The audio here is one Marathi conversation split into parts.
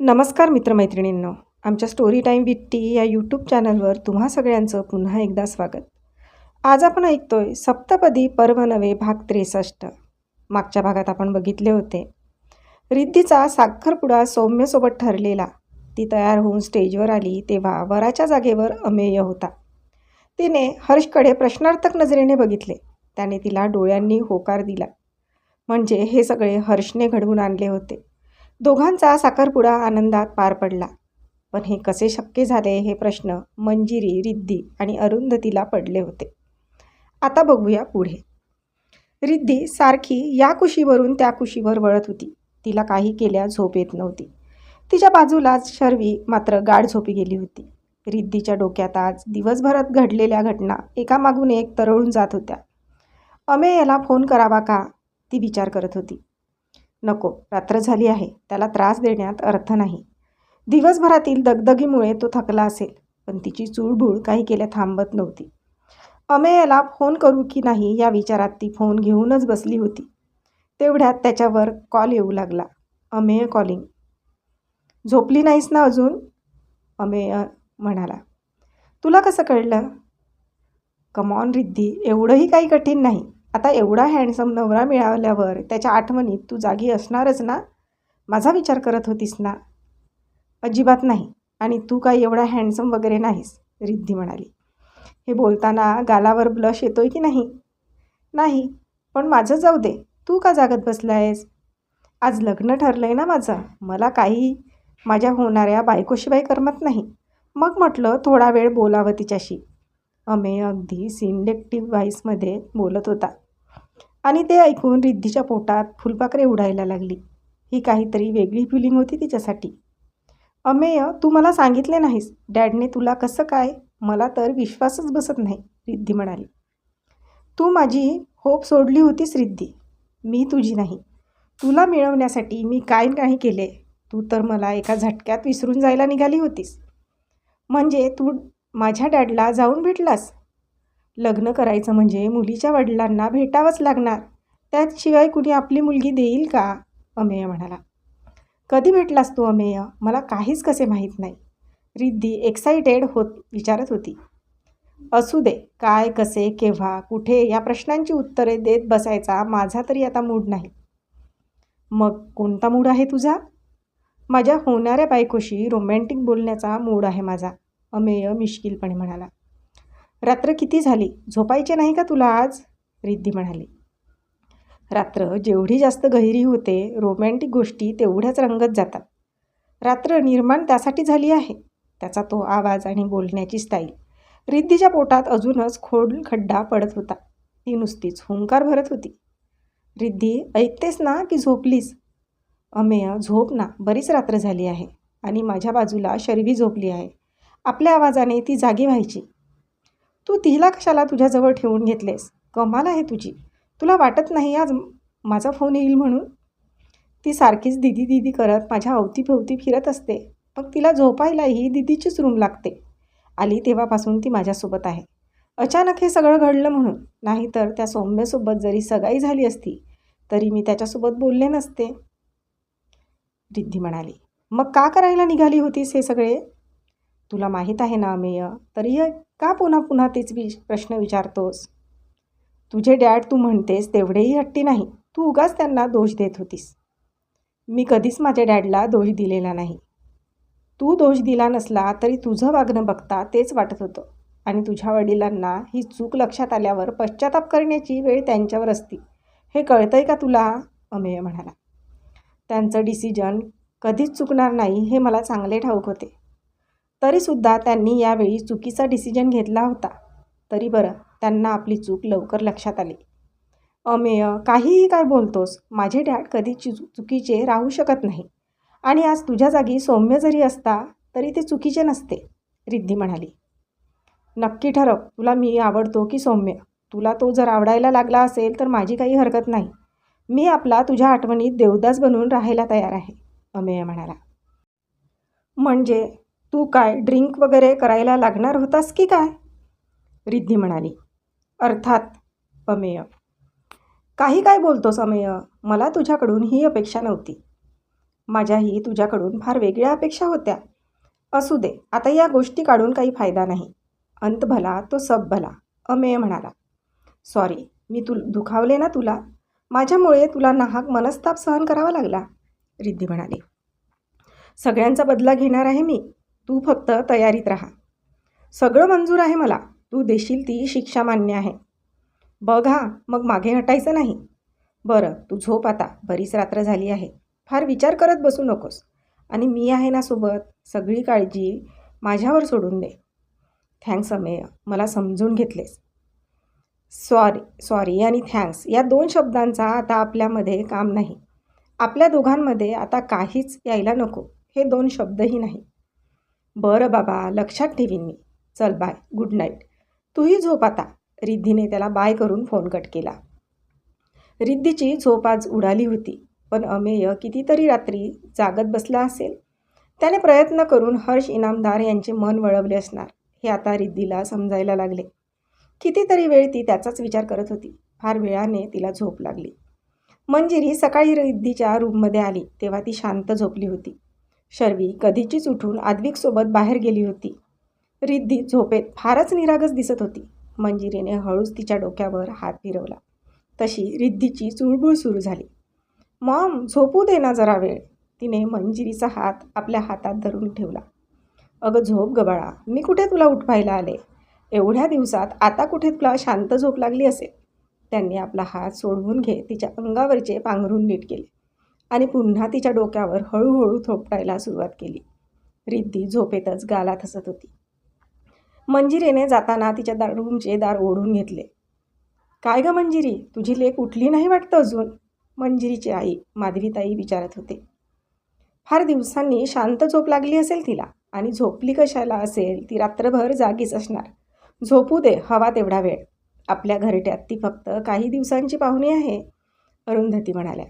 नमस्कार मित्रमैत्रिणींनो आमच्या स्टोरी टाईम विथ टी या यूट्यूब चॅनलवर तुम्हा सगळ्यांचं पुन्हा एकदा स्वागत. आज आपण ऐकतोय सप्तपदी पर्व नवे भाग त्रेसष्ट. मागच्या भागात आपण बघितले होते. रिद्धीचा साखरपुडा सौम्यसोबत ठरलेला. ती तयार होऊन स्टेजवर आली तेव्हा वराच्या जागेवर अमेय होता. तिने हर्षकडे प्रश्नार्थक नजरेने बघितले. त्याने तिला डोळ्यांनी होकार दिला. म्हणजे हे सगळे हर्षने घडवून आणले होते. दोघांचा साखरपुडा आनंदात पार पडला. पण हे कसे शक्य झाले हे प्रश्न मंजिरी रिद्धी आणि अरुंधतीला पडले होते. आता बघूया पुढे. रिद्धी सारखी या कुशीवरून त्या कुशीवर वळत होती. तिला काही केल्या झोप येत नव्हती. तिच्या बाजूलाच शर्वी मात्र गाढ झोपी गेली होती. रिद्धीच्या डोक्यात आज दिवसभरात घडलेल्या घटना एकामागून एक तरळून जात होत्या. अमेयला फोन करावा का? ती विचार करत होती. नको रात्र झाली आहे त्याला त्रास देण्यात अर्थ नाही. दिवसभरातील दगदगीमुळे तो थकला असेल पण तिची चूळबूळ काही केल्या थांबत नव्हती. अमेयला फोन करू की नाही या विचारात ती फोन घेऊनच बसली होती. तेवढ्यात त्याच्यावर कॉल येऊ लागला. अमेय कॉलिंग. झोपली नाहीस ना अजून? अमेय म्हणाला. तुला कसं कळलं? कमॉन रिद्धी एवढंही काही कठीण नाही. आता एवढा हँडसम नवरा मिळाल्यावर त्याच्या आठवणीत तू जागी असणारच ना? माझा विचार करत होतीस ना? अजिबात नाही. आणि तू काय एवढा हँडसम वगैरे नाहीस रिद्धी म्हणाली. हे बोलताना गालावर ब्लश येतोय की नाही? नाही पण माझं जाऊ दे. तू का जागत बसला आहेस आज लग्न ठरलं आहे ना माझं. मला काही माझ्या होणाऱ्या बायकोशिवाय करमत नाही. मग म्हटलं थोडा वेळ बोलावं तिच्याशी. अमे अगदी सिंडेक्टिव्ह व्हाईसमध्ये बोलत होता. आणि ते ऐकून रिद्धीच्या पोटात फुलपाखरे उडायला लागली. ही काहीतरी वेगळी फिलिंग होती तिच्यासाठी. अमेय तू मला सांगितले नाहीस. डॅडने तुला कसं काय? मला तर विश्वासच बसत नाही रिद्धी म्हणाली. तू माझी होप सोडली होतीस रिद्धी. मी तुझी नाही. तुला मिळवण्यासाठी मी काय नाही केले. तू तर मला एका झटक्यात विसरून जायला निघाली होतीस. म्हणजे तू माझ्या डॅडला जाऊन भेटलास? लग्न करायचं म्हणजे मुलीच्या वडिलांना भेटावंच लागणार. त्याशिवाय कुणी आपली मुलगी देईल का? अमेय म्हणाला. कधी भेटलास तू अमेय? मला काहीच कसे माहीत नाही. रिद्धी एक्साइटेड होत विचारत होती. असू दे काय कसे केव्हा कुठे या प्रश्नांची उत्तरे देत बसायचा माझा तरी आता मूड नाही. मग कोणता मूड आहे तुझा? माझ्या होणाऱ्या बायकोशी रोमॅन्टिक बोलण्याचा मूड आहे माझा अमेय मिश्किलपणे म्हणाला. रात्र किती झाली? झोपायचे नाही का तुला आज? रिद्धी म्हणाली. रात्र जेवढी जास्त गहिरी होते रोमॅन्टिक गोष्टी तेवढ्याच रंगत जातात. रात्र निर्माण त्यासाठी झाली आहे त्याचा तो आवाज आणि बोलण्याची स्टाईल रिद्धीच्या पोटात अजूनच खोड खड्डा पडत होता. ती नुसतीच हुंकार भरत होती. रिद्धी ऐकतेस ना की झोपलीस? अमेय झोप ना बरीच रात्र झाली आहे आणि माझ्या बाजूला शर्वी झोपली आहे. आपल्या आवाजाने ती जागी व्हायची. तू तिला कशाला तुझ्याजवळ ठेवून घेतलेस? कमाल आहे तुझी. तुला वाटत नाही आज माझा फोन येईल म्हणून? ती सारखीच दिदी दिदी करत माझ्या अवतीभोवती फिरत असते. मग तिला झोपायलाही दिदीचीच रूम लागते. आली तेव्हापासून ती माझ्यासोबत आहे. अचानक हे सगळं घडलं म्हणून. नाहीतर त्या सौम्यसोबत जरी सगाई झाली असती तरी मी त्याच्यासोबत बोलले नसते. रिद्धी म्हणाली मग का करायला निघाली होतीस हे सगळे? तुला माहीत आहे ना अमेय तरी का पुन्हा पुन्हा तेच वि प्रश्न विचारतोस? तुझे डॅड तू म्हणतेस तेवढेही हट्टी नाही. तू उगाच त्यांना दोष देत होतीस. मी कधीच माझ्या डॅडला दोष दिलेला नाही. तू दोष दिला नसला तरी तुझं वागणं बघता तेच वाटत होतं. आणि तुझ्या वडिलांना ही चूक लक्षात आल्यावर पश्चाताप करण्याची वेळ त्यांच्यावर असती. हे कळतंय का तुला? अमेय म्हणाला. त्यांचं डिसिजन कधीच चुकणार नाही हे मला चांगले ठाऊक होते. तरीसुद्धा त्यांनी यावेळी चुकीचा डिसिजन घेतला होता. तरी बरं त्यांना आपली चूक लवकर लक्षात आली. अमेय काहीही काय बोलतोस माझे डॅड कधी चु चुकीचे राहू शकत नाही. आणि आज तुझ्या जागी सौम्य जरी असता तरी ते चुकीचे नसते रिद्धी म्हणाली. नक्की ठरव तुला मी आवडतो की सौम्य? तुला तो जर आवडायला लागला असेल तर माझी काही हरकत नाही. मी आपला तुझ्या आठवणीत देवदास बनवून राहायला तयार आहे अमेय म्हणाला. म्हणजे तू काय ड्रिंक वगैरे करायला लागणार होतास की काय? रिद्धी म्हणाली. अर्थात अमेय. काही काय बोलतोस अमेय? मला तुझ्याकडून ही अपेक्षा नव्हती. माझ्याही तुझ्याकडून फार वेगळ्या अपेक्षा होत्या. असू दे आता या गोष्टी काढून काही फायदा नाही. अंत भला तो सब भला अमेय म्हणाला. सॉरी मी तु दुखावले ना तुला? माझ्यामुळे तुला नाहक मनस्ताप सहन करावा लागला रिद्धी म्हणाली. सगळ्यांचा बदला घेणार आहे मी. तू फक्त तयारीत राहा. सगळं मंजूर आहे मला. तू देशील ती शिक्षा मान्य आहे. बघा मग मागे हटायचं नाही. बरं तू झोप आता. बरीच रात्र झाली आहे. फार विचार करत बसू नकोस. आणि मी आहे ना सोबत. सगळी काळजी माझ्यावर सोडून दे. थँक्स अमेय. मला समजून घेतलेस. सॉरी सॉरी आणि थँक्स. या दोन शब्दांचा आता आपल्यामध्ये काम नाही. आपल्या दोघांमध्ये आता काहीच यायला नको. हे दोन शब्दही नाही. बरं बाबा लक्षात ठेवीन मी. चल बाय. Good night. तूही झोप आता. रिद्धीने त्याला बाय करून फोन कट केला. रिद्धीची झोप आज उडाली होती पण अमेय कितीतरी रात्री जागत बसला असेल. त्याने प्रयत्न करून हर्ष इनामदार यांचे मन वळवले असणार. हे आता रिद्धीला समजायला लागले. कितीतरी वेळ ती त्याचाच विचार करत होती. फार वेळाने तिला झोप लागली. मंजिरी सकाळी रिद्धीच्या रूममध्ये आली तेव्हा ती शांत झोपली होती. शर्वी कधीचीच उठून आद्विकसोबत बाहेर गेली होती. रिद्धी झोपेत फारच निरागस दिसत होती. मंजिरीने हळूच तिच्या डोक्यावर हात फिरवला. तशी रिद्धीची चुळबुळ सुरू झाली. मॉम झोपू दे ना जरा वेळ तिने मंजिरीचा हात आपल्या हातात धरून ठेवला. अगं झोप गबाळा मी कुठे तुला उठवायला आले? एवढ्या दिवसात आता कुठे तुला शांत झोप लागली असेल? त्यांनी आपला हात सोडवून घे तिच्या अंगावरचे पांघरून नीट केले. आणि पुन्हा तिच्या डोक्यावर हळूहळू थोपटायला सुरुवात केली. रिद्धी झोपेतच गालात हसत होती. मंजिरीने जाताना तिच्या दार रूमचे दार ओढून घेतले. काय ग मंजिरी? तुझी लेख उठली नाही वाटतं अजून? मंजिरीची आई माधवीताई विचारत होते. फार दिवसांनी शांत झोप लागली असेल तिला आणि झोपली कशाला असेल ती रात्रभर जागीच असणार. झोपू दे हवा तेवढा वेळ. आपल्या घरट्यात ती फक्त काही दिवसांची पाहुणी आहे अरुंधती म्हणाल्या.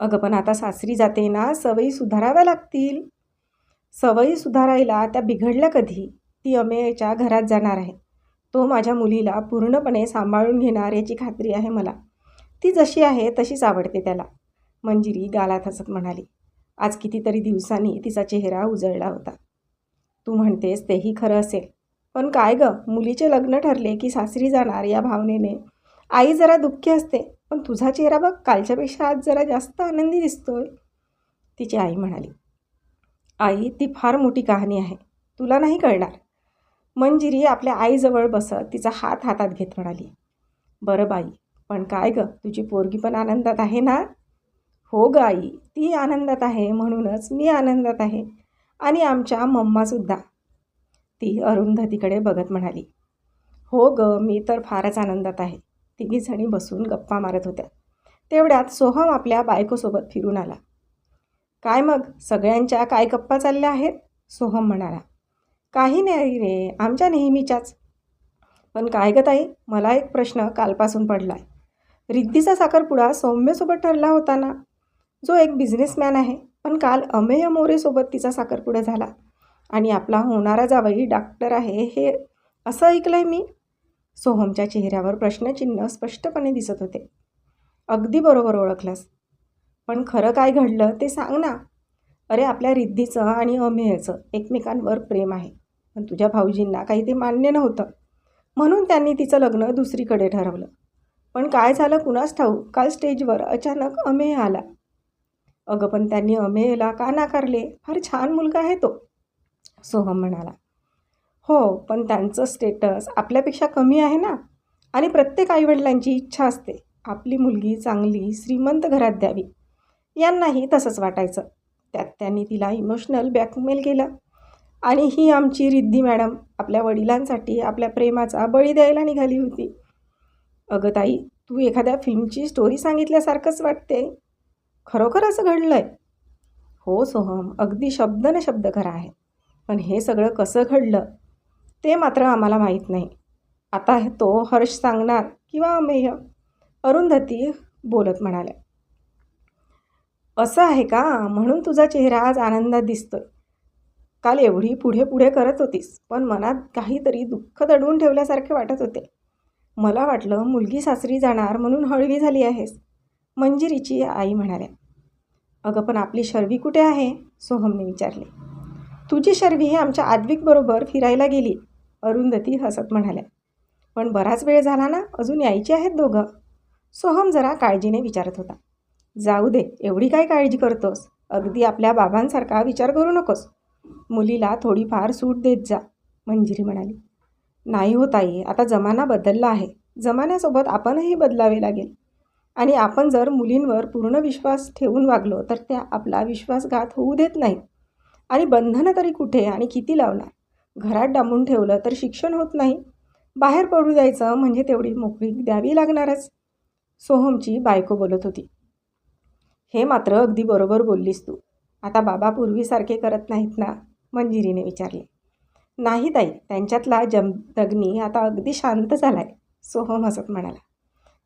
अगं पण आता सासरी जाते ना सवयी सुधाराव्या लागतील. सवयी सुधारायला त्या बिघडल्या कधी? ती अमेयच्या घरात जाणार आहे. तो माझ्या मुलीला पूर्णपणे सांभाळून घेणार याची खात्री आहे मला. ती जशी आहे तशीच आवडते त्याला. मंजिरी गालात हसत म्हणाली. आज कितीतरी दिवसांनी तिचा चेहरा उजळला होता. तू म्हणतेस तेही खरं असेल. पण काय गं मुलीचे लग्न ठरले की सासरी जाणार या भावनेने. आई जरा दुःखी असते. पण तुझा चेहरा बघ कालच्यापेक्षा आज जरा जास्त आनंदी दिसतोय. तिची आई म्हणाली आई ती फार मोठी कहाणी आहे. तुला नाही कळणार. मंजिरी आपल्या आईजवळ बसत तिचा हात हातात घेत म्हणाली बरं बाई पण काय गं तुझी पोरगी पण आनंदात आहे ना? हो ग आई ती आनंदात आहे म्हणूनच मी आनंदात आहे आणि आमच्या मम्मासुद्धा ती अरुंधतीकडे बघत म्हणाली हो ग मी तर फारच आनंदात आहे. तिघीजणी बसून गप्पा मारत होत्या. तेवढ्यात सोहम आपल्या बायकोसोबत फिरून आला. काय मग? सगळ्यांच्या काय गप्पा चालल्या आहेत? सोहम म्हणाला. काही नाही रे आमच्या नेहमीच्याच. पण काय गं ताई? मला एक प्रश्न कालपासून पडला आहे रिद्धीचा साखरपुडा सौम्यसोबत ठरला होता ना? जो एक बिझनेसमॅन आहे पण काल अमेय मोरेसोबत तिचा साखरपुडा झाला. आणि आपला होणारा जावई डॉक्टर आहे हे असं ऐकलं आहे मी? सोहमच्या चेहऱ्यावर प्रश्नचिन्ह स्पष्टपणे दिसत होते. अगदी बरोबर ओळखलंस. पण खरं काय घडलं ते सांग ना. अरे आपल्या रिद्धीचं आणि अमेयचं एकमेकांवर प्रेम आहे. पण तुझ्या भाऊजींना काही ते मान्य नव्हतं. म्हणून त्यांनी तिचं लग्न दुसरीकडे ठरवलं. पण काय झालं कुणास ठाऊ काल स्टेजवर अचानक अमेय आला. अगं पण त्यांनी अमेयला का नाकारले? फार छान मुलगा आहे तो. सोहम म्हणाला. हो पण त्यांचं स्टेटस आपल्यापेक्षा कमी आहे ना? आणि प्रत्येक आईवडिलांची इच्छा असते. आपली मुलगी चांगली श्रीमंत घरात द्यावी. यांनाही तसंच वाटायचं. त्यात त्यांनी तिला इमोशनल ब्लॅकमेल केलं. आणि ही आमची रिद्धी मॅडम आपल्या वडिलांसाठी आपल्या प्रेमाचा बळी द्यायला निघाली होती. अगं ताई तू एखाद्या फिल्मची स्टोरी सांगितल्यासारखंच वाटते. खरोखर असं घडलं आहे हो सोहम. अगदी शब्द न शब्द खरा आहे. पण हे सगळं कसं घडलं? ते मात्र आम्हाला माहीत नाही. आता तो हर्ष सांगणार किंवा अमेय अरुंधती बोलत म्हणाल्या असं आहे का? म्हणून तुझा चेहरा आज आनंदात दिसतोय. काल एवढी पुढे पुढे करत होतीस पण मनात काहीतरी दुःख दडवून ठेवल्यासारखे वाटत होते. मला वाटलं मुलगी सासरी जाणार म्हणून हळवी झाली आहेस. मंजिरीची आई म्हणाल्या अगं पण आपली शर्वी कुठे आहे? सोहमने विचारले तुझी शर्वी ही आमच्या आद्विकबरोबर फिरायला गेली. अरुंधती हसत म्हणाल्या पण बराच वेळ झाला ना अजून यायची आहेत दोघं. सोहम जरा काळजीने विचारत होता जाऊ दे एवढी काय काळजी करतोस? अगदी आपल्या बाबांसारखा विचार करू नकोस. मुलीला थोडीफार सूट देत जा मंजिरी म्हणाली. नाही हो ताई आता जमाना बदलला आहे. जमान्यासोबत आपणही बदलावे लागेल. आणि आपण जर मुलींवर पूर्ण विश्वास ठेवून वागलो तर त्या आपला विश्वासघात होऊ देत नाहीत. आणि बंधनं तरी कुठे आणि किती लावणार? घरात डांबून ठेवलं तर शिक्षण होत नाही. बाहेर पडू द्यायचं म्हणजे तेवढी मोकळी द्यावी लागणारच. सोहमची बायको बोलत होती. हे मात्र अगदी बरोबर बोललीस तू. आता बाबा पूर्वीसारखे करत नाहीत ना? मंजिरीने विचारले. नाही ताई त्यांच्यातला जमदग्नी आता अगदी शांत झाला आहे सोहम हसत म्हणाला.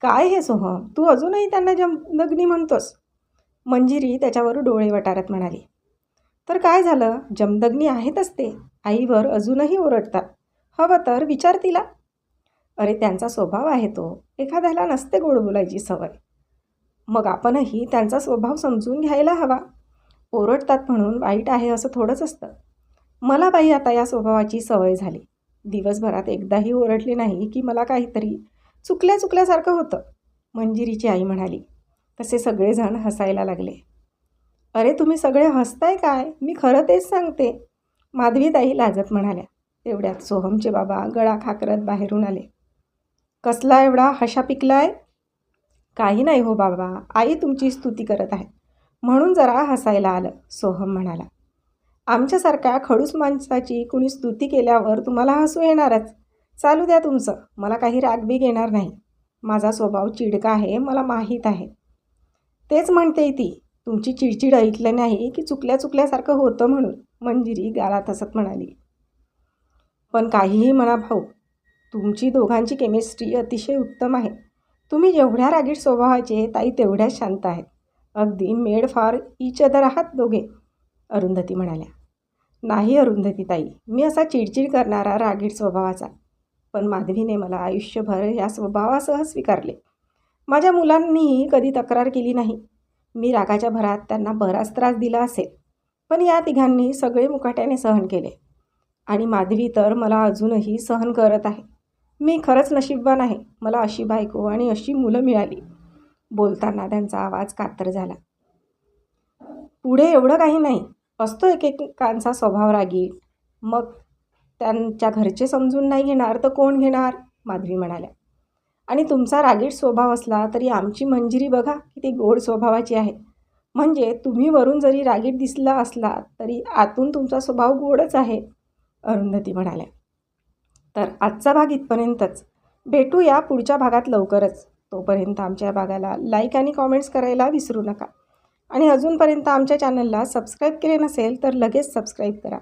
काय हे सोहम? तू अजूनही त्यांना जमदग्नी म्हणतोस? मंजिरी त्याच्यावर डोळे वटारत म्हणाली. तर काय झालं? जमदग्नी आहेतच ते. आईवर अजूनही ओरडतात. हवं तर विचार तिला. अरे त्यांचा स्वभाव आहे तो. एखाद्याला नसते गोड बोलायची सवय. मग आपणही त्यांचा स्वभाव समजून घ्यायला हवा. ओरडतात म्हणून वाईट आहे असं थोडंच असतं. मला बाई आता या स्वभावाची सवय झाली. दिवसभरात एकदाही ओरडली नाही की मला काहीतरी चुकल्या चुकल्यासारखं होतं. मंजिरीची आई म्हणाली तसे सगळेजण हसायला लागले. अरे तुम्ही सगळे हसताय काय? मी खरं तेच सांगते. माधवीताई लाजत म्हणाल्या तेवढ्यात सोहमचे बाबा गळा खाकरत बाहेरून आले. कसला एवढा हशा पिकलाय? काही नाही हो बाबा आई तुमची स्तुती करत आहे. म्हणून जरा हसायला आलं सोहम म्हणाला. आमच्यासारख्या खडूस माणसाची कुणी स्तुती केल्यावर तुम्हाला हसू येणारच. चालू द्या तुमचं मला काही रागबीग येणार नाही. माझा स्वभाव चिडका आहे मला माहीत आहे. तेच म्हणते ती तुमची चिडचिड ऐकलं नाही की चुकल्या चुकल्यासारखं होतं म्हणून. मंजिरी गालात हसत म्हणाली. पण काहीही म्हणा भाऊ तुमची दोघांची केमिस्ट्री अतिशय उत्तम आहे. तुम्ही जेवढ्या रागीट स्वभावाचे ताई तेवढ्याच शांत आहेत. अगदी मेड फार इच अदर आहात दोघे अरुंधती म्हणाल्या. नाही अरुंधती ताई मी असा चिडचिड करणारा रागीट स्वभावाचा. पण माधवीने मला आयुष्यभर या स्वभावासह स्वीकारले. माझ्या मुलांनीही कधी तक्रार केली नाही. मी रागाच्या भरात त्यांना बराच त्रास दिला असेल. पण या तिघांनी सगळे मुकाट्याने सहन केले. आणि माधवी तर मला अजूनही सहन करत आहे. मी खरंच नशीबवान आहे. मला अशी बायको आणि अशी मुलं मिळाली. बोलताना त्यांचा आवाज कातर झाला. पुढे एवढं काही नाही. असतो एकेकांचा स्वभाव रागीट मग त्यांच्या घरचे समजून नाही घेणार तर कोण घेणार? माधवी म्हणाल्या. आणि तुमचा रागीट स्वभाव असला तरी आमची मंजिरी बघा किती गोड स्वभावाची आहे. म्हणजे तुम्ही वरून जरी रागीट दिसला असला तरी आतून तुमचा स्वभाव गोडच आहे अरुंधती म्हणाल्या. तर आजचा भाग इथपर्यंतच. भेटूया पुढच्या भागात लवकरच. तोपर्यंत आमच्या भागाला लाईक आणि कॉमेंट्स करायला विसरू नका. आणि अजूनपर्यंत आमच्या चॅनलला सबस्क्राईब केले नसेल तर लगेच सबस्क्राईब करा.